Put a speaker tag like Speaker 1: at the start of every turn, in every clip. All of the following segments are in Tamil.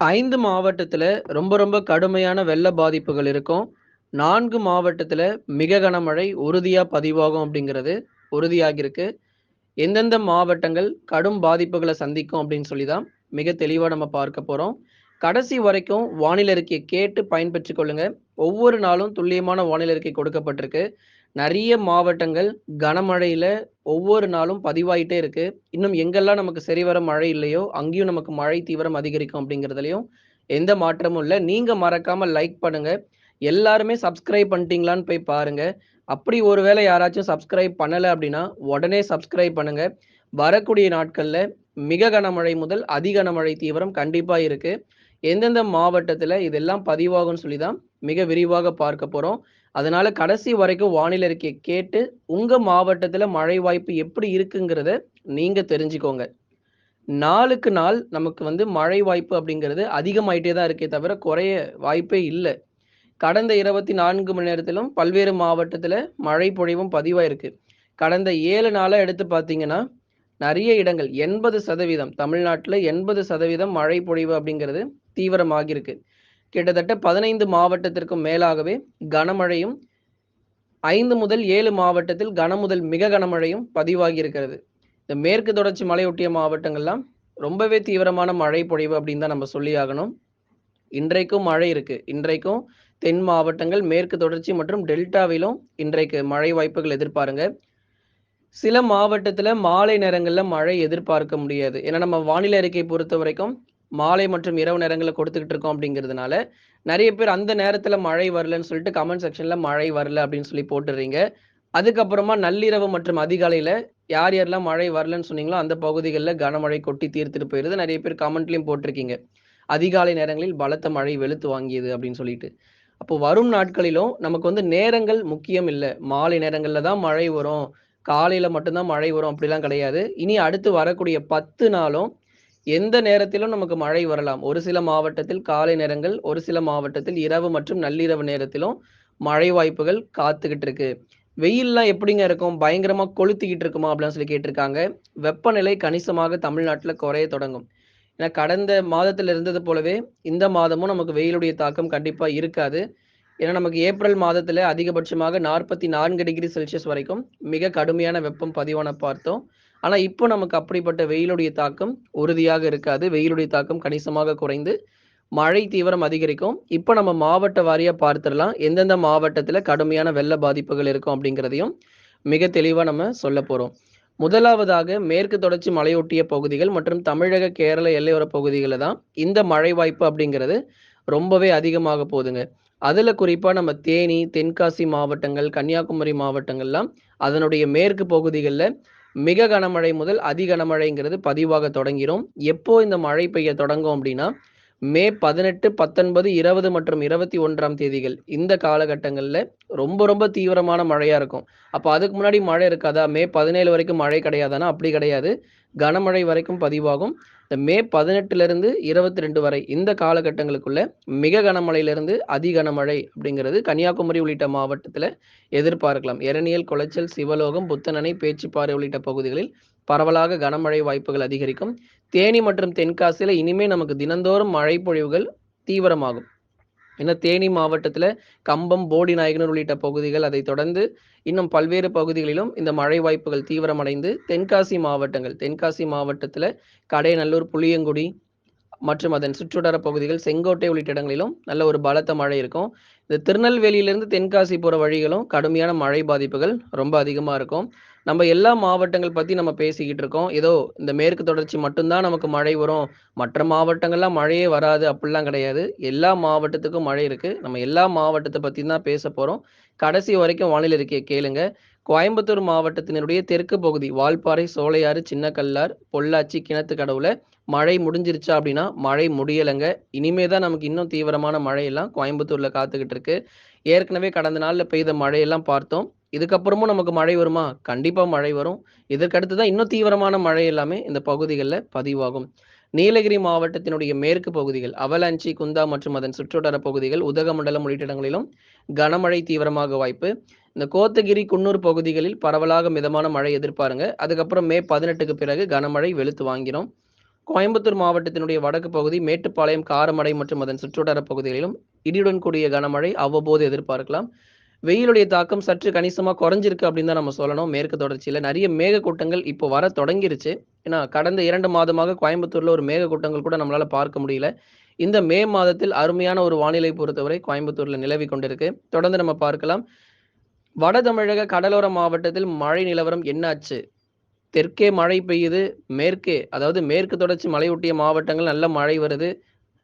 Speaker 1: ஐந்து மாவட்டத்துல ரொம்ப ரொம்ப கடுமையான வெள்ள பாதிப்புகள் இருக்கும். நான்கு மாவட்டத்துல மிக கனமழை உறுதியா பதிவாகும் அப்படிங்கிறது உறுதியாகியிருக்கு. எந்தெந்த மாவட்டங்கள் கடும் பாதிப்புகளை சந்திக்கும் அப்படின்னு சொல்லி தான் மிக தெளிவாக நம்ம பார்க்க போகிறோம் கடைசி வரைக்கும் வானிலை அறிக்கையை கேட்டு பயன்பெற்றுக் கொள்ளுங்க. ஒவ்வொரு நாளும் துல்லியமான வானிலை அறிக்கை கொடுக்கப்பட்டிருக்கு. நிறைய மாவட்டங்கள் கனமழையில ஒவ்வொரு நாளும் பதிவாயிட்டே இருக்கு. இன்னும் எங்கெல்லாம் நமக்கு சரிவர மழை இல்லையோ, அங்கேயும் நமக்கு மழை தீவிரம் அதிகரிக்கும் அப்படிங்கிறதுலையும் எந்த மாற்றமும் இல்லை நீங்க மறக்காம லைக் பண்ணுங்க. எல்லாருமே சப்ஸ்கிரைப் பண்ணிட்டீங்களான்னு போய் பாருங்க. அப்படி ஒரு வேளை யாராச்சும் சப்ஸ்கிரைப் பண்ணல அப்படின்னா, உடனே சப்ஸ்கிரைப் பண்ணுங்க. வரக்கூடிய நாட்கள்ல மிக கனமழை முதல் அதி கனமழை தீவிரம் கண்டிப்பா இருக்கு. எந்தெந்த மாவட்டத்துல இதெல்லாம் பதிவாகும்னு சொல்லி தான் மிக விரிவாக பார்க்க போறோம். அதனால கடைசி வரைக்கும் வானிலை இருக்கே கேட்டு, உங்க மாவட்டத்துல மழை வாய்ப்பு எப்படி இருக்குங்கிறத நீங்க தெரிஞ்சுக்கோங்க. நாளுக்கு நாள் நமக்கு வந்து மழை வாய்ப்பு அப்படிங்கிறது அதிகமாயிட்டே தான் இருக்கே தவிர, குறைய வாய்ப்பே இல்லை கடந்த 24 மணி நேரத்திலும் பல்வேறு மாவட்டத்தில் மழை பொழிவும் பதிவாயிருக்கு. கடந்த ஏழு நாளாக எடுத்து பார்த்தீங்கன்னா, நிறைய இடங்கள் எண்பது சதவீதம் தமிழ்நாட்டில் எண்பது சதவீதம் மழை பொழிவு அப்படிங்கிறது தீவிரமாகியிருக்கு. கிட்டத்தட்ட 15 மாவட்டத்திற்கும் மேலாகவே கனமழையும், ஐந்து முதல் ஏழு மாவட்டத்தில் கன முதல் மிக கனமழையும் பதிவாகி இருக்கிறது. இந்த மேற்கு தொடர்ச்சி மலையொட்டிய மாவட்டங்கள்லாம் ரொம்பவே தீவிரமான மழை பொழிவு அப்படின்னு தான் நம்ம சொல்லியாகணும். இன்றைக்கும் மழை இருக்கு. இன்றைக்கும் தென் மாவட்டங்கள், மேற்கு தொடர்ச்சி மற்றும் டெல்டாவிலும் இன்றைக்கு மழை வாய்ப்புகள் எதிர்பாருங்க. சில மாவட்டத்தில் மாலை நேரங்களில் மழை எதிர்பார்க்க முடியாது. ஏன்னா நம்ம வானிலை அறிக்கை பொறுத்த வரைக்கும் மாலை மற்றும் இரவு நேரங்களில் கொடுத்துக்கிட்டு இருக்கோம் அப்படிங்கிறதுனால, நிறைய பேர் அந்த நேரத்தில் மழை வரலன்னு சொல்லிட்டு கமெண்ட் செக்ஷனில் மழை வரல அப்படின்னு சொல்லி போட்டுறீங்க. அதுக்கப்புறமா நள்ளிரவு மற்றும் அதிகாலையில் யார் யாரெல்லாம் மழை வரலன்னு சொன்னீங்களோ, அந்த பகுதிகளில் கனமழை கொட்டி தீர்த்துட்டு போயிருது. நிறைய பேர் கமெண்ட்லையும் போட்டிருக்கீங்க. அதிகாலை நேரங்களில் பலத்த மழை வெளுத்து வாங்கியது அப்படின்னு சொல்லிட்டு. அப்போ வரும் நாட்களிலும் நமக்கு வந்து நேரங்கள் முக்கியம் இல்லை மாலை நேரங்களில் தான் மழை வரும். காலையில் மட்டும்தான் மழை வரும் அப்படிலாம் கிடையாது. இனி அடுத்து வரக்கூடிய 10 நாளும் எந்த நேரத்திலும் நமக்கு மழை வரலாம். ஒரு சில மாவட்டத்தில் காலை நேரங்கள், ஒரு சில மாவட்டத்தில் இரவு மற்றும் நள்ளிரவு நேரத்திலும் மழை வாய்ப்புகள் காத்துக்கிட்டு இருக்கு. வெயில்லாம் எப்படிங்க இருக்கும்? பயங்கரமாக கொளுத்திக்கிட்டு இருக்குமா? அப்படின்னு சொல்லி கேட்டிருக்காங்க. வெப்பநிலை கணிசமாக தமிழ்நாட்டில் குறைய தொடங்கும். ஏன்னா கடந்த மாதத்தில் இருந்தது போலவே இந்த மாதமும் நமக்கு வெயிலுடைய தாக்கம் கண்டிப்பாக இருக்காது. ஏன்னா நமக்கு ஏப்ரல் மாதத்தில் அதிகபட்சமாக 44 டிகிரி செல்சியஸ் வரைக்கும் மிக கடுமையான வெப்பம் பதிவான பார்த்தோம். ஆனால் இப்போ நமக்கு அப்படிப்பட்ட வெயிலுடைய தாக்கம் உறுதியாக இருக்காது. வெயிலுடைய தாக்கம் கணிசமாக குறைந்து, மழை தீவிரம் அதிகரிக்கும். இப்போ நம்ம மாவட்ட வாரியாக பார்த்துடலாம் எந்தெந்த மாவட்டத்தில் கடுமையான வெள்ள பாதிப்புகள் இருக்கும் அப்படிங்கிறதையும் மிக தெளிவாக நம்ம சொல்ல போகிறோம் முதலாவதாக மேற்கு தொடர்ச்சி மலையொட்டிய பகுதிகள் மற்றும் தமிழக, கேரள எல்லையோர பகுதிகளில் தான் இந்த மழை வாய்ப்பு அப்படிங்கிறது ரொம்பவே அதிகமாக போகுதுங்க. அதில் குறிப்பாக நம்ம தேனி, தென்காசி மாவட்டங்கள், கன்னியாகுமரி மாவட்டங்கள்லாம் அதனுடைய மேற்கு பகுதிகளில் மிக கனமழை முதல் அதி கனமழைங்கிறது பதிவாக தொடங்கிடும் எப்போ இந்த மழை பெய்ய தொடங்கும் அப்படின்னா, மே 18, 19, 20 மற்றும் 21ஆம் தேதிகள் இந்த காலகட்டங்களில் ரொம்ப ரொம்ப தீவிரமான மழையா இருக்கும். அப்போ அதுக்கு முன்னாடி மழை இருக்காதா? மே 17 வரைக்கும் மழை கிடையாதான்னா, அப்படி கிடையாது. கனமழை வரைக்கும் பதிவாகும். இந்த மே 18லிருந்து 22 வரை இந்த காலகட்டங்களுக்குள்ள மிக கனமழையிலிருந்து அதி கனமழை அப்படிங்கிறது கன்னியாகுமரி உள்ளிட்ட மாவட்டத்தில் எதிர்பார்க்கலாம். எரணியல், குளச்சல், சிவலோகம், புத்தனணை, பேச்சுப்பாறை உள்ளிட்ட பகுதிகளில் பரவலாக கனமழை வாய்ப்புகள் அதிகரிக்கும். தேனி மற்றும் தென்காசியில் இனிமே நமக்கு தினந்தோறும் மழை பொழிவுகள் தீவிரமாகும். ஏன்னா தேனி மாவட்டத்தில் கம்பம், போடி நாயகனர் உள்ளிட்ட பகுதிகள், அதை தொடர்ந்து இன்னும் பல்வேறு பகுதிகளிலும் இந்த மழை வாய்ப்புகள் தீவிரமடைந்து, தென்காசி மாவட்டங்கள் தென்காசி மாவட்டத்தில் கடைநல்லூர் புளியங்குடி மற்றும் அதன் சுற்றுவட்டார பகுதிகள், செங்கோட்டை உள்ளிட்ட இடங்களிலும் நல்ல ஒரு பலத்த மழை இருக்கும். இந்த திருநெல்வேலியிலிருந்து தென்காசி போகிற வழிகளும் கடுமையான மழை பாதிப்புகள் ரொம்ப அதிகமாக இருக்கும். நம்ம எல்லா மாவட்டங்கள் பத்தி நம்ம பேசிக்கிட்டு இருக்கோம். ஏதோ இந்த மேற்கு தொடர்ச்சி மட்டும்தான் நமக்கு மழை வரும். மற்ற மாவட்டங்கள்லாம் மழையே வராது அப்படிலாம் கிடையாது. எல்லா மாவட்டத்துக்கும் மழை இருக்கு. நம்ம எல்லா மாவட்டத்தை பத்தி தான் பேச போறோம். கடைசி வரைக்கும் வானிலை அறிக்கைய கேளுங்க. கோயம்புத்தூர் மாவட்டத்தினுடைய தெற்கு பகுதி வால்பாறை, சோலையாறு, சின்னக்கல்லார், பொள்ளாச்சி, கிணத்து கடவுளை மழை முடிஞ்சிருச்சா அப்படின்னா, மழை முடியலைங்க இனிமே தான் நமக்கு இன்னும் தீவிரமான மழையெல்லாம் கோயம்புத்தூர்ல காத்துக்கிட்டு இருக்கு. ஏற்கனவே கடந்த நாளில் பெய்த மழையெல்லாம் பார்த்தோம். இதுக்கப்புறமும் நமக்கு மழை வருமா? கண்டிப்பாக மழை வரும். இதற்கடுத்து தான் இன்னும் தீவிரமான மழை எல்லாமே இந்த பகுதிகளில் பதிவாகும். நீலகிரி மாவட்டத்தினுடைய மேற்கு பகுதிகள் அவலாஞ்சி, குந்தா மற்றும் அதன் சுற்றுவட்டார பகுதிகள், உதகமண்டலம் உள்ளிட்ட இடங்களிலும் கனமழை தீவிரமாக வாய்ப்பு. இந்த கோத்தகிரி, குன்னூர் பகுதிகளில் பரவலாக மிதமான மழை எதிர்பாருங்க. அதுக்கப்புறம் மே 18க்கு பிறகு கனமழை வெளுத்து வாங்கிடும் கோயம்புத்தூர் மாவட்டத்தினுடைய வடக்கு பகுதி மேட்டுப்பாளையம் காரமடை மற்றும் அதன் சுற்றுவட்டார பகுதிகளிலும் இடியுடன் கூடிய கனமழை அவ்வப்போது எதிர்பார்க்கலாம் வெயிலுடைய தாக்கம் சற்று கணிசமாக குறைஞ்சிருக்கு அப்படின்னு தான் நம்ம சொல்லணும். மேற்கு தொடர்ச்சியில் நிறைய மேகக்கூட்டங்கள் இப்போ வர தொடங்கிருச்சு. ஏன்னா கடந்த இரண்டு மாதமாக கோயம்புத்தூரில் ஒரு மேகக்கூட்டங்கள் கூட நம்மளால் பார்க்க முடியல. இந்த மே மாதத்தில் அருமையான ஒரு வானிலை பொறுத்தவரை கோயம்புத்தூரில் நிலவி கொண்டிருக்கு. தொடர்ந்து நம்ம பார்க்கலாம். வட தமிழக கடலோர மாவட்டத்தில் மழை நிலவரம் என்னாச்சு? தெற்கே மழை பெய்யுது. மேற்கே அதாவது மேற்கு தொடர்ச்சி மலையொட்டிய மாவட்டங்கள் நல்ல மழை வருது.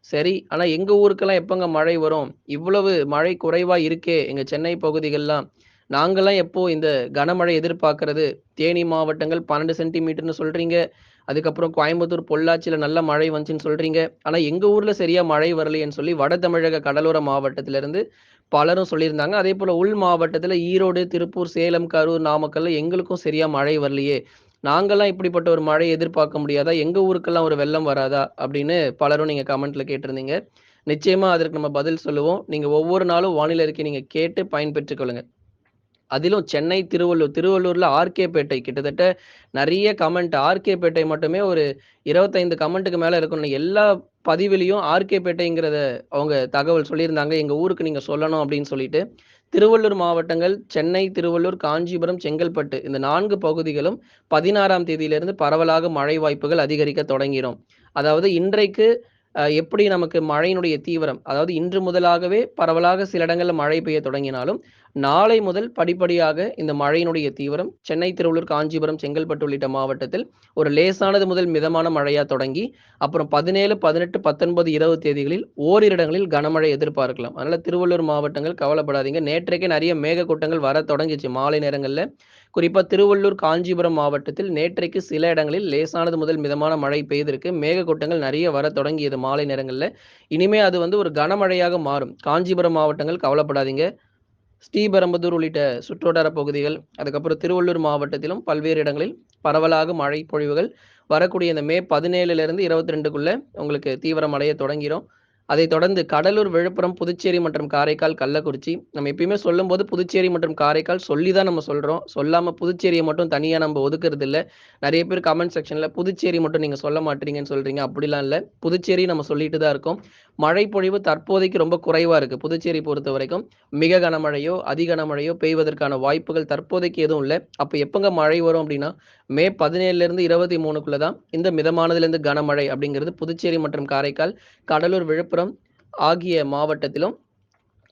Speaker 1: சரி ஆனா எங்க ஊருக்கெல்லாம் எப்பங்க மழை வரும்? இவ்வளவு மழை குறைவா இருக்கே எங்க சென்னை பகுதிகள்லாம். நாங்கெல்லாம் எப்போ இந்த கனமழை எதிர்பார்க்கறது? தேனி மாவட்டங்கள் பன்னெண்டு சென்டிமீட்டர்னு சொல்றீங்க. அதுக்கப்புறம் கோயம்புத்தூர் பொள்ளாச்சியில நல்ல மழை வந்துச்சுன்னு சொல்றீங்க. ஆனா எங்க ஊர்ல சரியா மழை வரலையேன்னு சொல்லி வட தமிழக கடலோர மாவட்டத்தில இருந்து பலரும் சொல்லியிருந்தாங்க. அதே போல உள் மாவட்டத்துல ஈரோடு திருப்பூர் சேலம் கரூர் நாமக்கல்ல எங்களுக்கும் சரியா மழை வரலையே. நாங்கள்லாம் இப்படிப்பட்ட ஒரு மழையை எதிர்பார்க்க முடியாதா? எங்க ஊருக்கெல்லாம் ஒரு வெள்ளம் வராதா? அப்படின்னு பலரும் நீங்க கமெண்ட்ல கேட்டிருந்தீங்க. நிச்சயமா அதற்கு நம்ம பதில் சொல்லுவோம். நீங்க ஒவ்வொரு நாளும் வானிலை அறிக்கை நீங்க கேட்டு பயன்பெற்றுக் கொள்ளுங்க. அதிலும் சென்னை திருவள்ளூர் திருவள்ளூர்ல ஆர்கே பேட்டை கிட்டத்தட்ட நிறைய கமெண்ட் ஆர்கே பேட்டை மட்டுமே ஒரு இருபத்தைந்து கமெண்ட்டுக்கு மேல இருக்கணும் எல்லா பதிவிலையும் ஆர்கே பேட்டைங்கிறத அவங்க தகவல் சொல்லியிருந்தாங்க. எங்க ஊருக்கு நீங்க சொல்லணும் அப்படின்னு சொல்லிட்டு திருவள்ளூர் மாவட்டங்கள் சென்னை திருவள்ளூர் காஞ்சிபுரம் செங்கல்பட்டு இந்த நான்கு பகுதிகளும் பதினாறாம் தேதியிலிருந்து பரவலாக மழை வாய்ப்புகள் அதிகரிக்க தொடங்கிடும் அதாவது இன்றைக்கு எப்படி நமக்கு மழையினுடைய தீவிரம் அதாவது இன்று முதலாகவே பரவலாக சில இடங்களில் மழை பெய்ய தொடங்கினாலும் நாளை முதல் படிப்படியாக இந்த மழையினுடைய தீவிரம் சென்னை திருவள்ளூர் காஞ்சிபுரம் செங்கல்பட்டு உள்ளிட்ட மாவட்டத்தில் ஒரு லேசானது முதல் மிதமான மழையாக தொடங்கி அப்புறம் பதினேழு பதினெட்டு பத்தொன்பது இருபது தேதிகளில் ஓரிரு இடங்களில் கனமழை எதிர்பார்க்கலாம். அதனால் திருவள்ளூர் மாவட்டங்கள் கவலைப்படாதீங்க. நேற்றைக்கே நிறைய மேகக்கூட்டங்கள் வர தொடங்கிச்சு மாலை நேரங்களில். குறிப்பாக திருவள்ளூர் காஞ்சிபுரம் மாவட்டத்தில் நேற்றைக்கு சில இடங்களில் லேசானது முதல் மிதமான மழை பெய்திருக்கு. மேகக்கூட்டங்கள் நிறைய வர தொடங்கியது மாலை நேரங்களில். இனிமே அது வந்து ஒரு கனமழையாக மாறும். காஞ்சிபுரம் மாவட்டங்கள் கவலைப்படாதீங்க. ஸ்ரீபெரும்புதூர் உள்ளிட்ட சுற்றுவட்டார பகுதிகள் அதுக்கப்புறம் திருவள்ளூர் மாவட்டத்திலும் பல்வேறு இடங்களில் பரவலாக மழை பொழிவுகள் வரக்கூடிய இந்த மே பதினேழுல இருந்து இருபத்தி ரெண்டுக்குள்ளே உங்களுக்கு தீவிரமடைய தொடங்கிடும் அதைத் தொடர்ந்து கடலூர் விழுப்புரம் புதுச்சேரி மற்றும் காரைக்கால் கள்ளக்குறிச்சி. நம்ம எப்பயுமே சொல்லும்போது புதுச்சேரி மற்றும் காரைக்கால் சொல்லி தான் நம்ம சொல்றோம். சொல்லாம புதுச்சேரியை மட்டும் தனியா நம்ம ஒதுக்குறது இல்லை நிறைய பேர் கமெண்ட் செக்ஷன்ல புதுச்சேரி மட்டும் நீங்க சொல்ல மாட்டீங்கன்னு சொல்றீங்க. அப்படிலாம் இல்லை. புதுச்சேரி நம்ம சொல்லிட்டு தான் இருக்கோம். மழை பொழிவு தற்போதைக்கு ரொம்ப குறைவா இருக்கு புதுச்சேரி பொறுத்த வரைக்கும். மிக கனமழையோ அதி கனமழையோ பெய்வதற்கான வாய்ப்புகள் தற்போதைக்கு எதுவும் இல்லை. அப்போ எப்பங்க மழை வரும் அப்படின்னா மே பதினேழுல இருந்து இருபத்தி மூணுக்குள்ளே தான் இந்த மிதமானதுல இருந்து கனமழை அப்படிங்கிறது புதுச்சேரி மற்றும் காரைக்கால் கடலூர் விழுப்புரம் ஆகிய மாவட்டத்திலும்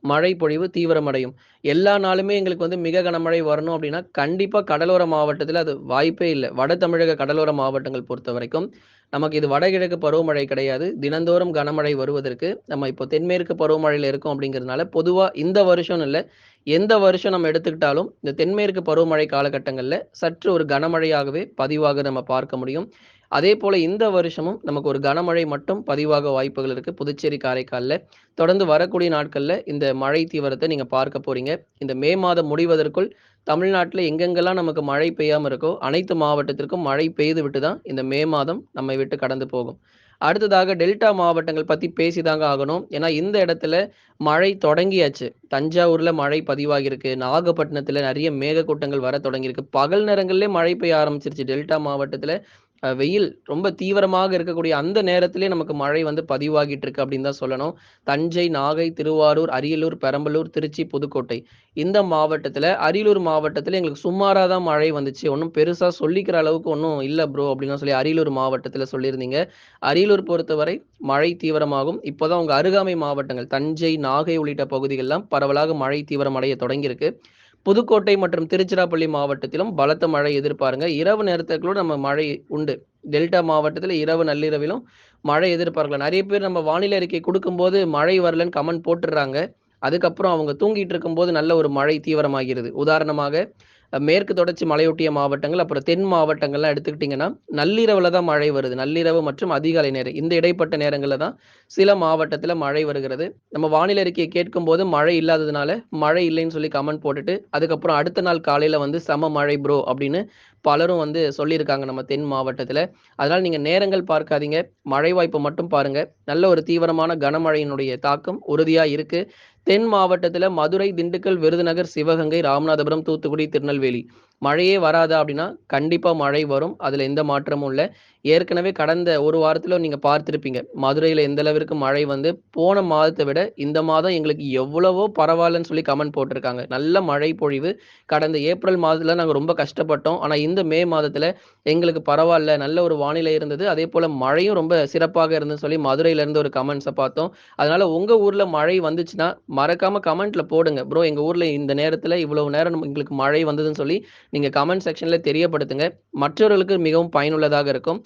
Speaker 1: மழை பொழிவு தீவிரமடையும். எல்லா நாளுமே எங்களுக்கு வந்து மிக கனமழை வரணும் அப்படின்னா கண்டிப்பாக கடலோர மாவட்டத்தில் அது வாய்ப்பே இல்லை. வட தமிழக கடலோர மாவட்டங்கள் பொறுத்த வரைக்கும் நமக்கு இது வடகிழக்கு பருவமழை கிடையாது. தினந்தோறும் கனமழை வருவதற்கு நம்ம இப்போ தென்மேற்கு பருவமழையில் இருக்கோம் அப்படிங்கிறதுனால பொதுவாக இந்த வருஷம்னு இல்லை எந்த வருஷம் நம்ம எடுத்துக்கிட்டாலும் இந்த தென்மேற்கு பருவமழை காலகட்டங்களில் சற்று ஒரு கனமழையாகவே பதிவாக நம்ம பார்க்க முடியும். அதே போல இந்த வருஷமும் நமக்கு ஒரு கனமழை மட்டும் பதிவாக வாய்ப்புகள் இருக்கு. புதுச்சேரி காரைக்கால்ல. தொடர்ந்து வரக்கூடிய நாட்கள்ல இந்த மழை தீவிரத்தை நீங்க பார்க்க போறீங்க. இந்த மே மாதம் முடிவதற்குள் தமிழ்நாட்டில் எங்கெங்கெல்லாம் நமக்கு மழை பெய்யாமல் இருக்கோ அனைத்து மாவட்டத்திற்கும் மழை பெய்து விட்டு தான் இந்த மே மாதம் நம்மை விட்டு கடந்து போகும். அடுத்ததாக டெல்டா மாவட்டங்கள் பற்றி பேசிதாங்க ஆகணும். ஏன்னா இந்த இடத்துல மழை தொடங்கியாச்சு. தஞ்சாவூரில் மழை பதிவாகியிருக்கு. நாகப்பட்டினத்தில் நிறைய மேகக்கூட்டங்கள் வர தொடங்கியிருக்கு. பகல் நேரங்களிலே மழை பெய்ய ஆரம்பிச்சிருச்சு. டெல்டா மாவட்டத்தில் வெயில் ரொம்ப தீவிரமாக இருக்கக்கூடிய அந்த நேரத்திலே நமக்கு மழை வந்து பதிவாகிட்டு இருக்கு அப்படின்னு தான் சொல்லணும். தஞ்சை நாகை திருவாரூர் அரியலூர் பெரம்பலூர் திருச்சி புதுக்கோட்டை இந்த மாவட்டத்தில் அரியலூர் மாவட்டத்தில் எங்களுக்கு சுமாராக தான் மழை வந்துச்சு. ஒன்றும் பெருசாக சொல்லிக்கிற அளவுக்கு ஒன்றும் இல்லை ப்ரோ அப்படின்னு சொல்லி அரியலூர் மாவட்டத்தில் சொல்லியிருந்தீங்க. அரியலூர் பொறுத்தவரை மழை தீவிரமாகும். இப்போதான் உங்கள் அருகாமை மாவட்டங்கள் தஞ்சை நாகை உள்ளிட்ட பகுதிகளெலாம் பரவலாக மழை தீவிரம் அடைய தொடங்கியிருக்கு. புதுக்கோட்டை மற்றும் திருச்சிராப்பள்ளி மாவட்டத்திலும் பலத்த மழை எதிர்பாருங்க. இரவு நேரத்துக்குள்ள நம்ம மழை உண்டு. டெல்டா மாவட்டத்தில் இரவு நள்ளிரவிலும் மழை எதிர்பார்க்கலாம் நிறைய பேர் நம்ம வானிலை அறிக்கை கொடுக்கும்போது மழை வரலன்னு கமெண்ட் போட்டுடுறாங்க. அதுக்கப்புறம் அவங்க தூங்கிட்டு இருக்கும்போது நல்ல ஒரு மழை தீவிரமாகிறது. உதாரணமாக மேற்கு தொடர்ச்சி மலையொட்டிய மாவட்டங்கள் அப்புறம் தென் மாவட்டங்கள்லாம் எடுத்துக்கிட்டிங்கன்னா நள்ளிரவில் தான் மழை வருது. நள்ளிரவு மற்றும் அதிகாலை நேரம் இந்த இடைப்பட்ட நேரங்களில் தான் சில மாவட்டத்தில் மழை வருகிறது. நம்ம வானிலை அறிக்கையை கேட்கும்போது மழை இல்லாததுனால மழை இல்லைன்னு சொல்லி கமெண்ட் போட்டுட்டு அதுக்கப்புறம் அடுத்த நாள் காலையில் வந்து சம மழை ப்ரோ அப்படின்னு பலரும் வந்து சொல்லியிருக்காங்க நம்ம தென் மாவட்டத்தில். அதனால் நீங்கள் நேரங்கள் பார்க்காதீங்க. மழை வாய்ப்பு மட்டும் பாருங்கள் நல்ல ஒரு தீவிரமான கனமழையினுடைய தாக்கம் உறுதியாக இருக்குது தென் மாவட்டத்துல மதுரை, திண்டுக்கல், விருதுநகர், சிவகங்கை, ராமநாதபுரம், தூத்துக்குடி, திருநெல்வேலி. மழையே வராதா அப்படின்னா, கண்டிப்பா மழை வரும். அதுல எந்த மாற்றமும் இல்லை ஏற்கனவே கடந்த ஒரு வாரத்துல நீங்க பார்த்திருப்பீங்க. மதுரையில எந்த அளவிற்கு மழை வந்து போன மாதத்தை விட இந்த மாதம் எங்களுக்கு எவ்வளவோ பரவாயில்லன்னு சொல்லி கமெண்ட் போட்டிருக்காங்க. நல்ல மழை பொழிவு. கடந்த ஏப்ரல் மாதத்துல நாங்க ரொம்ப கஷ்டப்பட்டோம். ஆனா இந்த மே மாதத்துல எங்களுக்கு பரவாயில்ல நல்ல ஒரு வானிலை இருந்தது. அதே போல் மழையும் ரொம்ப சிறப்பாக இருந்ததுன்னு சொல்லி மதுரையில இருந்து ஒரு கமெண்ட்ஸை பார்த்தோம். அதனால உங்க ஊர்ல மழை வந்துச்சுன்னா, மறக்காம கமெண்ட்ல போடுங்க. ப்ரோ எங்க ஊர்ல இந்த நேரத்துல இவ்வளவு நேரம் எங்களுக்கு மழை வந்ததுன்னு சொல்லி நீங்க கமெண்ட் செக்ஷன்ல தெரியப்படுத்துங்க. மற்றவர்களுக்கு மிகவும் பயனுள்ளதாக இருக்கும்.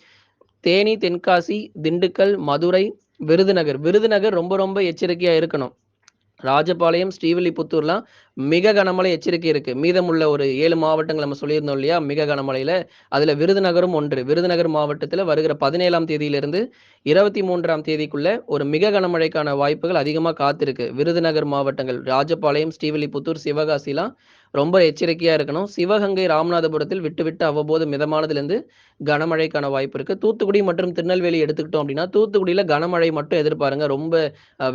Speaker 1: தேனி, தென்காசி, திண்டுக்கல், மதுரை, விருதுநகர். விருதுநகர் ரொம்ப ரொம்ப எச்சரிக்கையா இருக்கணும். ராஜபாளையம், ஸ்ரீவில்லிபுத்தூர்லாம் மிக கனமழை எச்சரிக்கை இருக்கு. மீதமுள்ள ஒரு ஏழு மாவட்டங்கள் நம்ம சொல்லியிருந்தோம் இல்லையா? மிக கனமழையில. அதுல விருதுநகரும் ஒன்று. விருதுநகர் மாவட்டத்துல வருகிற 17ஆம் தேதியிலிருந்து 23ஆம் தேதிக்குள்ள ஒரு மிக கனமழைக்கான வாய்ப்புகள் அதிகமா காத்திருக்கு. விருதுநகர் மாவட்டங்கள் ராஜபாளையம், ஸ்ரீவில்லிபுத்தூர், சிவகாசிலாம் ரொம்ப எச்சரிக்கையா இருக்கணும். சிவகங்கை, ராமநாதபுரத்தில் விட்டு விட்டு அவ்வப்போது மிதமானதுலேருந்து கனமழைக்கான வாய்ப்பு இருக்கு. தூத்துக்குடி மற்றும் திருநெல்வேலி எடுத்துக்கிட்டோம் அப்படின்னா, தூத்துக்குடியில கனமழை மட்டும் எதிர்பாருங்க. ரொம்ப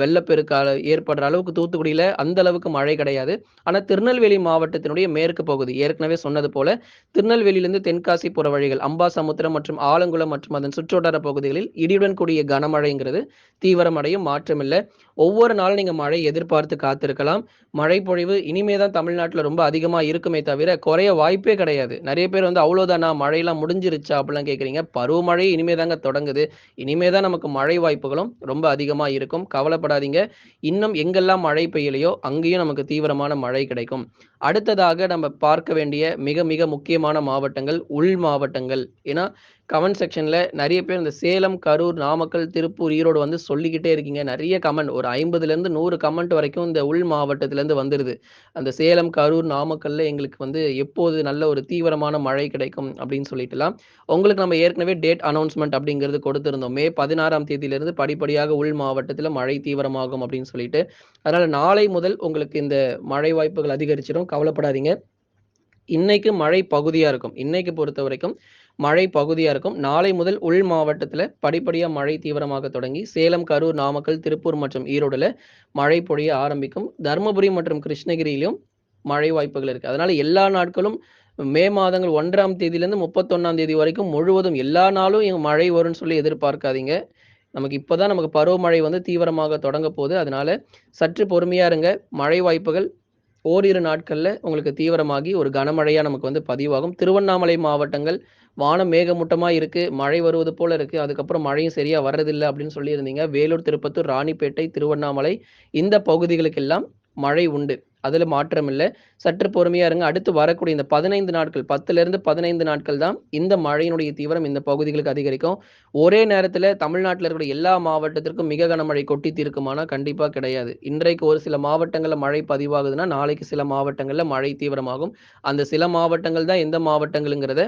Speaker 1: வெள்ளப்பெருக்கால ஏற்படுற அளவுக்கு தூத்துக்குடியில அந்த அளவுக்கு மழை கிடையாது. ஆனா திருநெல்வேலி மாவட்டத்தினுடைய மேற்கு பகுதி ஏற்கனவே சொன்னது போல திருநெல்வேலியிலிருந்து தென்காசி போற வழிகள் அம்பாசமுத்திரம் மற்றும் ஆலங்குளம் மற்றும் அதன் சுற்றுவட்டார பகுதிகளில் இடியுடன் கூடிய கனமழைங்கிறது தீவிரமடையும் மாற்றமில்லை. ஒவ்வொரு நாளும் நீங்க மழை எதிர்பார்த்து காத்திருக்கலாம். மழை பொழிவு இனிமே தான் தமிழ்நாட்டில் ரொம்ப அதிகமா இருக்குமே தவிர, குறைய வாய்ப்பே கிடையாது. நிறைய பேர் வந்து அவ்வளோதானா மழையெல்லாம் முடிஞ்சிருச்சா? அப்படிலாம் கேட்குறீங்க பருவமழை இனிமே தாங்க தொடங்குது. இனிமே தான் நமக்கு மழை வாய்ப்புகளும் ரொம்ப அதிகமா இருக்கும். கவலைப்படாதீங்க. இன்னும் எங்கெல்லாம் மழை பெய்யலையோ, அங்கேயும் நமக்கு தீவிரமான மழை கிடைக்கும். அடுத்ததாக நம்ம பார்க்க வேண்டிய மிக மிக முக்கியமான மாவட்டங்கள், உள் மாவட்டங்கள். ஏன்னா கமெண்ட் செக்ஷன்ல நிறைய பேர் இந்த சேலம், கரூர், நாமக்கல், திருப்பூர், ஈரோடு வந்து சொல்லிக்கிட்டே இருக்கீங்க. நிறைய கமெண்ட் ஒரு 50லேருந்து 100 கமெண்ட் வரைக்கும் இந்த உள் மாவட்டத்திலேருந்து வந்துருது. அந்த சேலம், கரூர், நாமக்கல்ல எங்களுக்கு வந்து எப்போது நல்ல ஒரு தீவிரமான மழை கிடைக்கும் அப்படின்னு சொல்லிட்டுலாம். உங்களுக்கு நம்ம ஏற்கனவே டேட் அனௌன்ஸ்மெண்ட் அப்படிங்கிறது கொடுத்துருந்தோம் மே 16ஆம் தேதியிலிருந்து படிப்படியாக உள் மாவட்டத்தில் மழை தீவிரமாகும் அப்படின்னு சொல்லிட்டு. அதனால நாளை முதல் உங்களுக்கு இந்த மழை வாய்ப்புகள் அதிகரிச்சிடும். கவலைப்படாதீங்க. இன்னைக்கு மழை பகுதியா இருக்கும். இன்னைக்கு பொறுத்தவரைக்கும் மழை பகுதியா இருக்கும். நாளை முதல் உள் மாவட்டத்தில் படிப்படியா மழை தீவிரமாக தொடங்கி, சேலம், கரூர், நாமக்கல், திருப்பூர் மற்றும் ஈரோடுல மழை பொழிய ஆரம்பிக்கும். தர்மபுரி மற்றும் கிருஷ்ணகிரியிலும் மழை வாய்ப்புகள் இருக்கு. அதனால எல்லா நாட்களும் மே மாதங்கள் ஒன்றாம் தேதியிலேருந்து முப்பத்தொன்னாம் தேதி வரைக்கும் முழுவதும் எல்லா நாளும் இங்க மழை வரும்னு சொல்லி எதிர்பார்க்காதீங்க. நமக்கு இப்போதான் நமக்கு பருவமழை வந்து தீவிரமாக தொடங்க போகுது. அதனால சற்று பொறுமையா இருங்க. மழை வாய்ப்புகள் ஓரிரு நாட்களில் உங்களுக்கு தீவிரமாகி ஒரு கனமழையாக நமக்கு வந்து பதிவாகும். திருவண்ணாமலை மாவட்டங்கள் வானம் மேகமூட்டமாக இருக்குது மழை வருவது போல் இருக்குது அதுக்கப்புறம் மழையும் சரியாக வர்றதில்லை அப்படின்னு சொல்லியிருந்தீங்க. வேலூர், திருப்பத்தூர், ராணிப்பேட்டை, திருவண்ணாமலை இந்த பகுதிகளுக்கெல்லாம் மழை உண்டு. அதில் மாற்றம் இல்லை சற்று பொறுமையாக இருங்க. அடுத்து வரக்கூடிய இந்த 15 நாட்கள் 10லேருந்து 15 நாட்கள் தான் இந்த மழையினுடைய தீவிரம் இந்த பகுதிகளுக்கு அதிகரிக்கும். ஒரே நேரத்தில் தமிழ்நாட்டில் இருக்கக்கூடிய எல்லா மாவட்டத்திற்கும் மிக கனமழை கொட்டி தீர்க்குமானா, கண்டிப்பாக கிடையாது. இன்றைக்கு ஒரு சில மாவட்டங்களில் மழை பதிவாகுதுன்னா, நாளைக்கு சில மாவட்டங்களில் மழை தீவிரமாகும். அந்த சில மாவட்டங்கள் தான் எந்த மாவட்டங்கள்ங்கிறத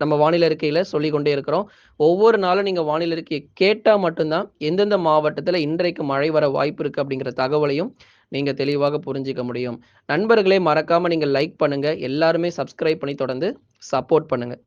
Speaker 1: நம்ம வானிலை அறிக்கையில் சொல்லிக்கொண்டே இருக்கிறோம். ஒவ்வொரு நாளும் நீங்கள் வானிலை அறிக்கையை கேட்டால் மட்டும்தான் எந்தெந்த மாவட்டத்தில் இன்றைக்கு மழை வர வாய்ப்பு இருக்குது அப்படிங்கிற தகவலையும் நீங்கள் தெளிவாக புரிஞ்சுக்க முடியும். நண்பர்களே மறக்காமல் நீங்கள் லைக் பண்ணுங்கள் எல்லாருமே சப்ஸ்கிரைப் பண்ணி தொடர்ந்து சப்போர்ட் பண்ணுங்கள்